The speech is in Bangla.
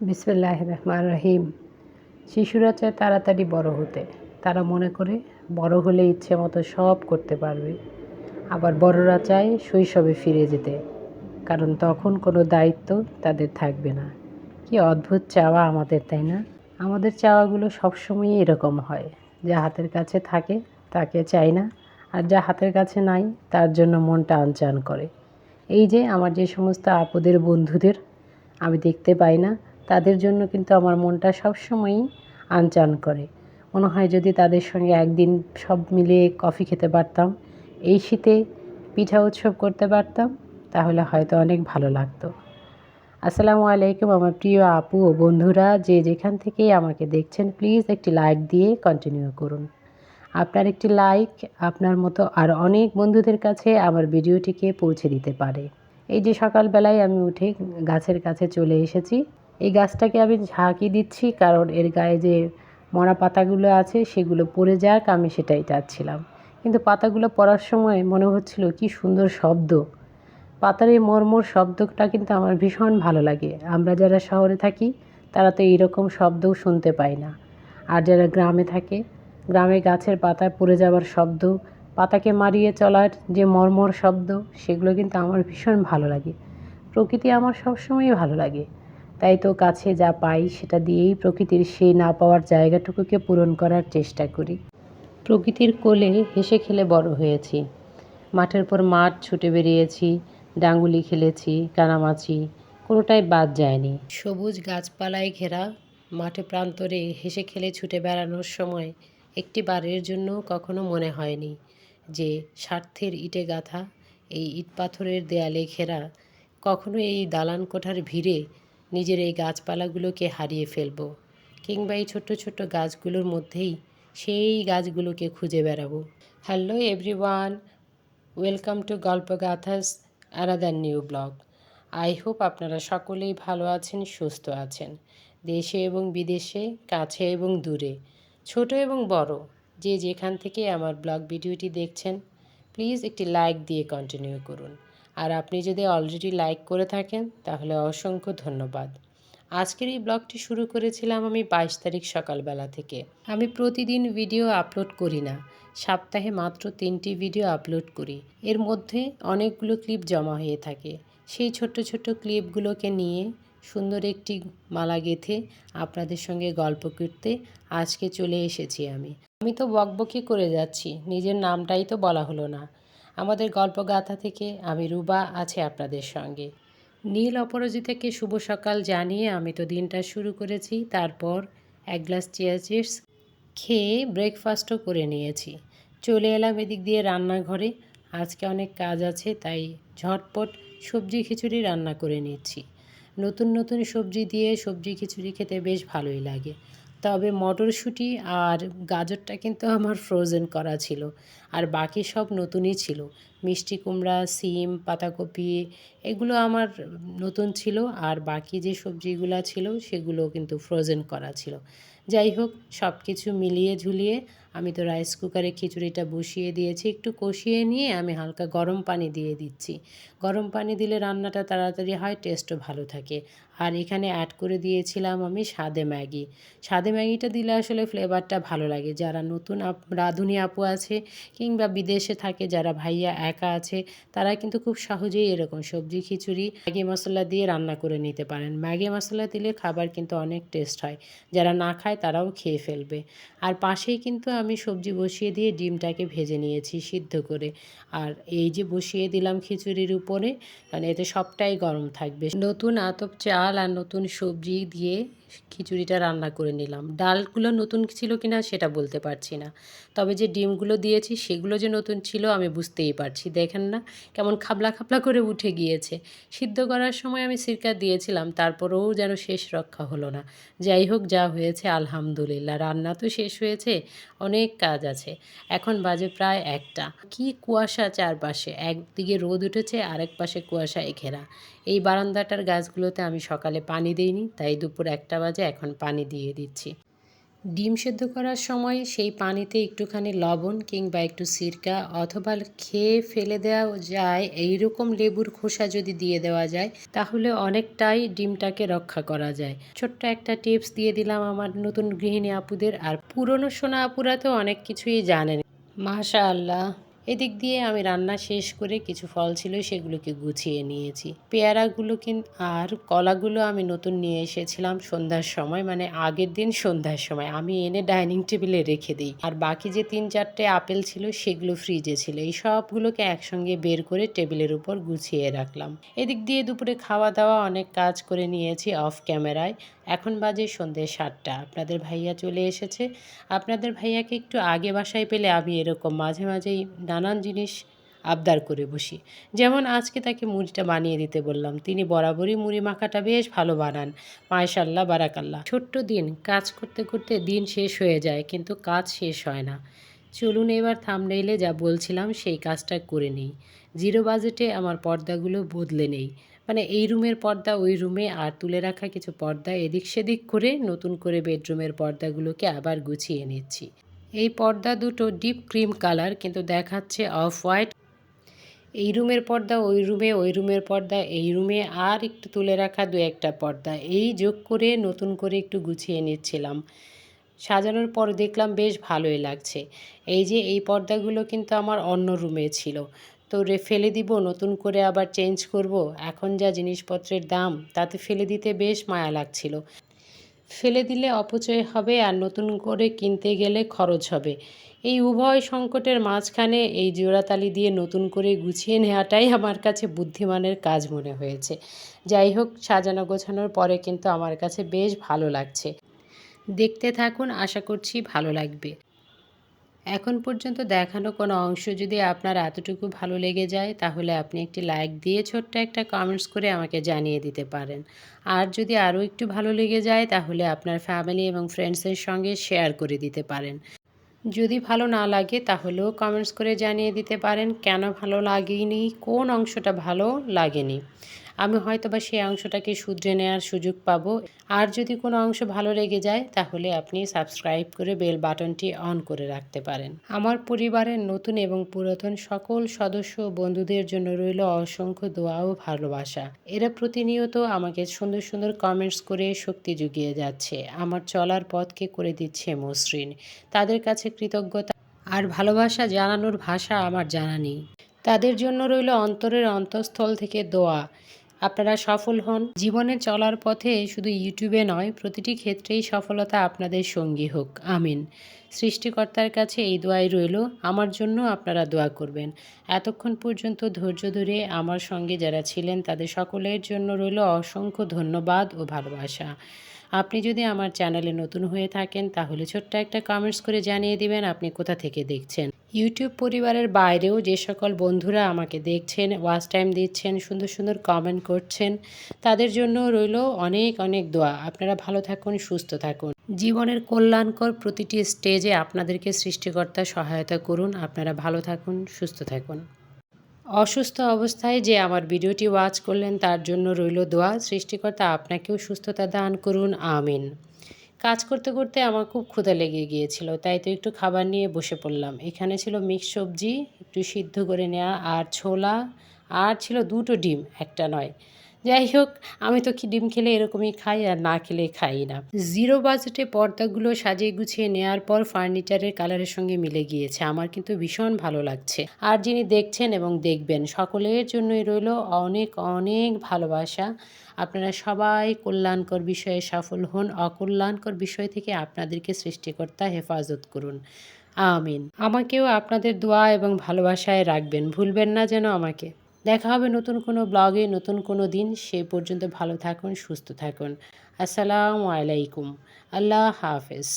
বিসমিল্লাহ রহমান রহিম শিশুরা চায় তাড়াতাড়ি বড় হতে। তারা মনে করে, বড় হলে ইচ্ছে মতো সব করতে পারবে। আবার বড়রা চায় শৈশবে ফিরে যেতে। কারণ তখন কোনো দায়িত্ব তাদের থাকবে না। কি অদ্ভুত চাওয়া আমাদের, তাই না? আমাদের চাওয়াগুলো সবসময়ই এরকম হয়। যা হাতের কাছে থাকে, তাকে চাই না। আর যা হাতের কাছে নাই, তার জন্য মনটা আনচান করে। এই যে, আমার যে সমস্ত আপদের বন্ধুদের আমি দেখতে পাই না তাদের জন্য কিন্তু আমার মনটা সবসময়ই আনচান করে। মনে হয় যদি তাদের সঙ্গে একদিন সব মিলে কফি খেতে পারতাম, এই শীতে পিঠা উৎসব করতে পারতাম, তাহলে হয়তো অনেক ভালো লাগতো। আসসালামু আলাইকুম আমার প্রিয় আপু ও বন্ধুরা, যে যেখান থেকেই আমাকে দেখছেন, প্লিজ একটি লাইক দিয়ে কন্টিনিউ করুন। আপনার একটি লাইক আপনার মতো আর অনেক বন্ধুদের কাছে আমার ভিডিওটিকে পৌঁছে দিতে পারে। এই যে সকালবেলায় আমি উঠে গাছের কাছে চলে এসেছি এই গাছটাকে আমি ঝাঁকি দিচ্ছি কারণ এর গায়ে যে মরা পাতাগুলো আছে সেগুলো পড়ে যাক, আমি সেটাই চাচ্ছিলাম। কিন্তু পাতাগুলো পড়ার সময় মনে হচ্ছিল কি সুন্দর শব্দ। পাতার এই মর্মর শব্দটা কিন্তু আমার ভীষণ ভালো লাগে। আমরা যারা শহরে থাকি, তারা তো এইরকম শব্দও শুনতে পাই না। আর যারা গ্রামে থাকে, গ্রামে গাছের পাতা পড়ে যাওয়ার শব্দ, পাতাকে মারিয়ে চলার যে মর্মর শব্দ, সেগুলো কিন্তু আমার ভীষণ ভালো লাগে। প্রকৃতি আমার সবসময়ই ভালো লাগে। তাই তো কাছে যা পাই সেটা দিয়েই প্রকৃতির সেই না পাওয়ার জায়গাটুকুকে পূরণ করার চেষ্টা করি। প্রকৃতির কোলে হেসে খেলে বড় হয়েছি। মাঠের পর মাঠ ছুটে বেরিয়েছি, ডাঙ্গুলি খেলেছি, কানামাছি, কোনোটাই বাদ যায়নি। সবুজ গাছপালায় ঘেরা মাঠে প্রান্তরে হেসে খেলে ছুটে বেড়ানোর সময় একটি বারের জন্য কখনো মনে হয়নি যে স্বার্থের ইটে গাঁথা এই ইট পাথরের দেয়ালে ঘেরা কখনো এই দালান কোঠার ভিড়ে নিজের এই গাছপালাগুলোকে হারিয়ে ফেলব কিংবা এই ছোট্ট ছোট্ট গাছগুলোর মধ্যেই সেই গাছগুলোকে খুঁজে বেড়াবো। হ্যালো এভরিওয়ান, ওয়েলকাম টু গল্প গাথাস another new blog I hope আপনারা সকলেই ভালো আছেন, সুস্থ আছেন। দেশে এবং বিদেশে, কাছে এবং দূরে, ছোট এবং বড়, যে যেখান থেকে আমার ব্লগ ভিডিওটি দেখছেন প্লিজ একটি লাইক দিয়ে কন্টিনিউ করুন। আর আপনি যদি অলরেডি লাইক করে থাকেন, তাহলে অসংখ্য ধন্যবাদ। আজকের এই ব্লগটি শুরু করেছিলাম আমি বাইশ তারিখ সকালবেলা থেকে। আমি প্রতিদিন ভিডিও আপলোড করি না। সপ্তাহে মাত্র তিনটি ভিডিও আপলোড করি। এর মধ্যে অনেকগুলো ক্লিপ জমা হয়ে থাকে। সেই ছোট্ট ছোট্ট ক্লিপগুলোকে নিয়ে সুন্দর একটি মালা গেঁথে আপনাদের সঙ্গে গল্প করতে আজকে চলে এসেছি আমি। আমি তো বকবকি করে যাচ্ছি। নিজের নামটাই তো বলা হলো না। আমাদের গল্পগাথা থেকে আমি রুবা আছে আপনাদের সঙ্গে। নীল অপরাজিতাকে শুভ সকাল জানিয়ে আমি তো দিনটা শুরু করেছি, তারপর এক গ্লাস চেয়ার চিপস খেয়ে ব্রেকফাস্টও করে নিয়েছি। চলে এলাম এদিক দিয়ে রান্নাঘরে, আজকে অনেক কাজ আছে, তাই ঝটপট সবজি খিচুড়ি রান্না করে নিচ্ছি। নতুন নতুন সবজি দিয়ে সবজি খিচুড়ি খেতে বেশ ভালোই লাগে। তবে মটরশুঁটি আর গাজরটা কিন্তু আমার ফ্রোজেন করা ছিল। আর বাকি সব নতুনই ছিল। মিষ্টি কুমড়া, সিম, পাতাকপি এগুলো আমার নতুন ছিল। আর বাকি যে সবজিগুলো ছিল সেগুলো কিন্তু ফ্রোজেন করা ছিল। যাই হোক সব কিছু মিলিয়ে ঝুলিয়ে আমি তো রাইস কুকারে খিচুড়িটা বসিয়ে দিয়েছি, একটু কষিয়ে নিয়ে আমি হালকা গরম পানি দিয়ে দিচ্ছি। গরম পানি দিলে রান্নাটা তাড়াতাড়ি হয় টেস্টও ভালো থাকে। আর এখানে অ্যাড করে দিয়েছিলাম আমি সাদে ম্যাগি। সাদে ম্যাগিটা দিলে আসলে ফ্লেভারটা ভালো লাগে। যারা নতুন আপ, রাঁধুনি আপু আছে কিংবা বিদেশে থাকে, যারা ভাইয়া একা আছে, তারা কিন্তু খুব সহজেই এরকম সবজি, খিচুড়ি, ম্যাগি মশলা দিয়ে রান্না করে নিতে পারেন। ম্যাগি মশলা দিলে খাবার কিন্তু অনেক টেস্ট হয়। যারা না খায় তারাও খেয়ে ফেলবে। আর পাশেই কিন্তু আমি সবজি বসিয়ে দিয়ে ডিমটাকে ভেজে নিয়েছি সিদ্ধ করে। আর এই যে বসিয়ে দিলাম খিচুড়ির উপরে কারণ এতে সবটাই গরম থাকবে। নতুন আতপ চাল আর নতুন সবজি দিয়ে খিচুড়িটা রান্না করে নিলাম। ডালগুলো নতুন ছিল কিনা সেটা বলতে পারছি না। তবে যে ডিমগুলো দিয়েছি সেগুলো যে নতুন ছিল আমি বুঝতেই পারছি। দেখেন না, কেমন খাবলা খাবলা করে উঠে গিয়েছে। সিদ্ধ করার সময় আমি সিরকা দিয়েছিলাম, তারপরেও যেন শেষ রক্ষা হলো না। যাই হোক, যা হয়েছে আলহামদুলিল্লাহ। রান্না তো শেষ হয়েছে, অনেক কাজ আছে। এখন বাজে প্রায় একটা। কি কুয়াশা চারপাশে? একদিকে রোদ উঠেছে, আরেক পাশে কুয়াশায় ঘেরা। এই বারান্দাটার গাছগুলোতে আমি সকালে পানি দিইনি, তাই দুপুর একটা বাজে এখন পানি দিয়ে দিচ্ছি। ডিম সেদ্ধ করার সময় সেই পানিতে একটুখানি লবণ কিংবা একটু সিরকা অথবা খেয়ে ফেলে দেওয়া যায়, এইরকম লেবুর খোসা যদি দিয়ে দেওয়া যায়, তাহলে অনেকটাই ডিমটাকে রক্ষা করা যায়। ছোট্ট একটা টিপস দিয়ে দিলাম আমার নতুন গৃহিণী আপুদের, আর পুরনো সোনা আপুরা তো অনেক কিছুই জানেন। মাশা আল্লাহ এদিক দিয়ে আমি রান্না শেষ করে কিছু ফল ছিল সেগুলোকে গুছিয়ে নিয়েছি। পেয়ারাগুলো কিন আর কলাগুলো আমি নতুন নিয়ে এসেছিলাম সন্ধ্যার সময় মানে আগের দিন সন্ধ্যার সময়। আমি এনে ডাইনিং টেবিলে রেখে দিই। আর বাকি যে তিন চারটে আপেল ছিল সেগুলো ফ্রিজে ছিল। এই সবগুলোকে একসঙ্গে বের করে টেবিলের উপর গুছিয়ে রাখলাম। এদিক দিয়ে দুপুরে খাওয়া দাওয়া অনেক কাজ করে নিয়েছি অফ ক্যামেরায় এখন বাজে সন্ধ্যে সাতটা। আপনাদের ভাইয়া চলে এসেছে। আপনাদের ভাইয়াকে একটু আগে বাসায় পেলে আমি এরকম মাঝে মাঝেই নানান জিনিস আবদার করে বসি। যেমন আজকে তাকে মুড়িটা বানিয়ে দিতে বললাম। তিনি বরাবরই মুড়ি মাখাটা বেশ ভালো বানান। মায়শাল্লাহ বারাকাল্লাহ। ছোট্ট দিন, কাজ করতে করতে দিন শেষ হয়ে যায়, কিন্তু কাজ শেষ হয় না। চলুন এবার থামনেইলে যা বলছিলাম সেই কাজটা করে নেই। জিরো বাজেটে আমার পর্দাগুলো বদলে নেই। মানে এই রুমের পর্দা ওই রুমে আর তুলে রাখা কিছু পর্দা এদিক সেদিক করে নতুন করে বেডরুমের পর্দাগুলোকে আবার গুছিয়ে নিচ্ছি। এই পর্দা দুটো ডিপ ক্রিম কালার, কিন্তু দেখাচ্ছে অফ হোয়াইট। এই রুমের পর্দা ওই রুমে, ওই রুমের পর্দা এই রুমে, আর একটু তুলে রাখা দু একটা পর্দা। এই যোগ করে নতুন করে একটু গুছিয়ে নিচ্ছিলাম। সাজানোর পর দেখলাম বেশ ভালোই লাগছে। এই যে এই পর্দাগুলো কিন্তু আমার অন্য রুমে ছিল। তো রে ফেলে দিব, নতুন করে আবার চেঞ্জ করব। এখন যা জিনিসপত্রের দাম, তাতে ফেলে দিতে বেশ মায়া লাগছিল। ফেলে দিলে অপচয় হবে আর নতুন করে কিনতে গেলে খরচ হবে। এই উভয় সংকটের মাঝখানে এই জোড়াতালি দিয়ে নতুন করে গুছিয়ে নেওয়াটাই আমার কাছে বুদ্ধিমানের কাজ মনে হয়েছে। যাই হোক, সাজানো গোছানোর পরে কিন্তু আমার কাছে বেশ ভালো লাগছে। দেখতে থাকুন, আশা করছি ভালো লাগবে। এখন পর্যন্ত দেখানো কোনো অংশ যদি আপনার এতটুকু ভালো লেগে যায়, তাহলে আপনি একটি লাইক দিয়ে ছোট্ট একটা কমেন্টস করে আমাকে জানিয়ে দিতে পারেন। আর যদি আরও একটু ভালো লেগে যায়, তাহলে আপনার ফ্যামিলি এবং ফ্রেন্ডসের সঙ্গে শেয়ার করে দিতে পারেন। যদি ভালো না লাগে, তাহলেও কমেন্টস করে জানিয়ে দিতে পারেন, কেন ভালো লাগেনি, কোন অংশটা ভালো লাগেনি। আমি হয়তো বা সেই অংশটাকে শুধরে নেওয়ার সুযোগ পাবো। আর যদি কোনো অংশ ভালো লেগে যায়, তাহলে আপনি সাবস্ক্রাইব করে বেল বাটনটি অন করে রাখতে পারেন। আমার পরিবারের নতুন এবং পুরাতন সকল সদস্য বন্ধুদের জন্য রইল অসংখ্য দোয়া ও ভালোবাসা। এরা প্রতিনিয়ত আমাকে সুন্দর সুন্দর কমেন্টস করে শক্তি জুগিয়ে যাচ্ছে। আমার চলার পথকে করে দিচ্ছে মসৃণ। তাদের কাছে কৃতজ্ঞতা আর ভালোবাসা জানানোর ভাষা আমার জানা নেই। তাদের জন্য রইল অন্তরের অন্তঃস্থল থেকে দোয়া। আপনারা সফল হন। জীবনে চলার পথে শুধু ইউটিউবে নয়, প্রতিটি ক্ষেত্রেই সফলতা আপনাদের সঙ্গী হোক। আমিন। সৃষ্টিকর্তার কাছে এই দোয়াই রইল, আমার জন্য আপনারা দোয়া করবেন। এতক্ষণ পর্যন্ত ধৈর্য ধরে আমার সঙ্গে যারা ছিলেন, তাদের সকলের জন্য রইল অসংখ্য ধন্যবাদ ও ভালোবাসা। আপনি যদি আমার চ্যানেলে নতুন হয়ে থাকেন, তাহলে ছোট্ট একটা কমেন্টস করে জানিয়ে দিবেন আপনি কোথা থেকে দেখছেন। ইউটিউব পরিবারের বাইরেও যে সকল বন্ধুরা আমাকে দেখছেন ওয়াচ টাইম দিচ্ছেন, সুন্দর সুন্দর কমেন্ট করছেন, তাদের জন্য রইল অনেক অনেক দোয়া। আপনারা ভালো থাকুন, সুস্থ থাকুন। জীবনের কল্যাণকর প্রতিটি স্টেজে আপনাদেরকে সৃষ্টিকর্তা সহায়তা করুন। আপনারা ভালো থাকুন, সুস্থ থাকুন। অসুস্থ অবস্থায় যে আমার ভিডিওটি ওয়াচ করলেন তার জন্য রইল দোয়া। সৃষ্টিকর্তা আপনাকেও সুস্থতা দান করুন, আমিন। কাজ করতে করতে আমার খুব ক্ষুধা লেগে গিয়েছিল, তাই তো একটু খাবার নিয়ে বসে পড়লাম। এখানে ছিল মিক্স সবজি, একটু সিদ্ধ করে নেওয়া আর ছোলা। আর ছিল দুটো ডিম, একটা নয়। যাই হোক, আমি তো ডিম খেলে এরকমই খাই আর না খেলে খাই না। জিরো বাজেটে পর্দাগুলো সাজিয়ে গুছিয়ে নেওয়ার পর ফার্নিচারের কালারের সঙ্গে মিলে গিয়েছে। আমার কিন্তু ভীষণ ভালো লাগছে। আর যিনি দেখছেন এবং দেখবেন, সকলের জন্যই রইল অনেক অনেক ভালোবাসা। আপনারা সবাই কল্যাণকর বিষয়ে সফল হন, অকল্যাণকর বিষয় থেকে আপনাদেরকে সৃষ্টিকর্তা হেফাজত করুন। আমিন। আমাকেও আপনাদের দোয়া এবং ভালোবাসায় রাখবেন। ভুলবেন না যেন আমাকে। দেখা হবে নতুন কোনো ব্লগে, নতুন কোনো দিন। সে পর্যন্ত ভালো থাকুন, সুস্থ থাকুন। আসসালামু আলাইকুম। আল্লাহ হাফেজ।